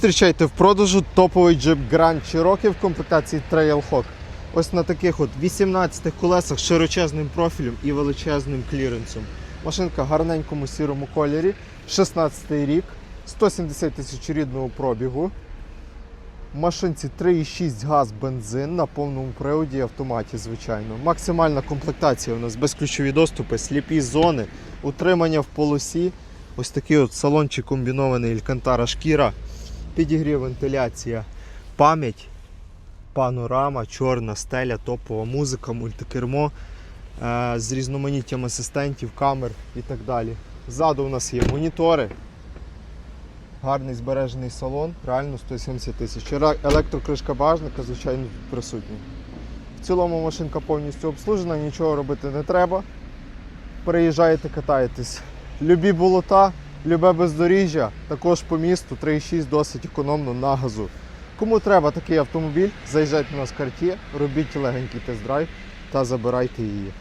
Зустрічайте в продажу топовий джип Grand Cherokee в комплектації Trailhawk. Ось на таких от 18 колесах з широчезним профілем і величезним кліренсом. Машинка в гарненькому сірому кольорі, 16 рік, 170 тисяч рідного пробігу. В машинці 3,6 газ бензин на повному приводі і автоматі, звичайно. Максимальна комплектація у нас безключові доступи, сліпі зони, утримання в полосі. Ось такий от салончик комбінований Алькантара шкіра, підігрів, вентиляція, пам'ять, панорама, чорна стеля, топова музика, мультикермо е, з різноманіттям асистентів, камер і так далі. Ззаду у нас є монітори. Гарний збережений салон, реально 170 тисяч. Електрокришка багажника, звичайно, присутня. В цілому машинка повністю обслужена, нічого робити не треба. Переїжджаєте, катаєтесь. Любі болота, любе бездоріжжя, також по місту 3,6 досить економно на газу. Кому треба такий автомобіль, заїжджайте на нас карті, робіть легенький тест-драйв та забирайте її.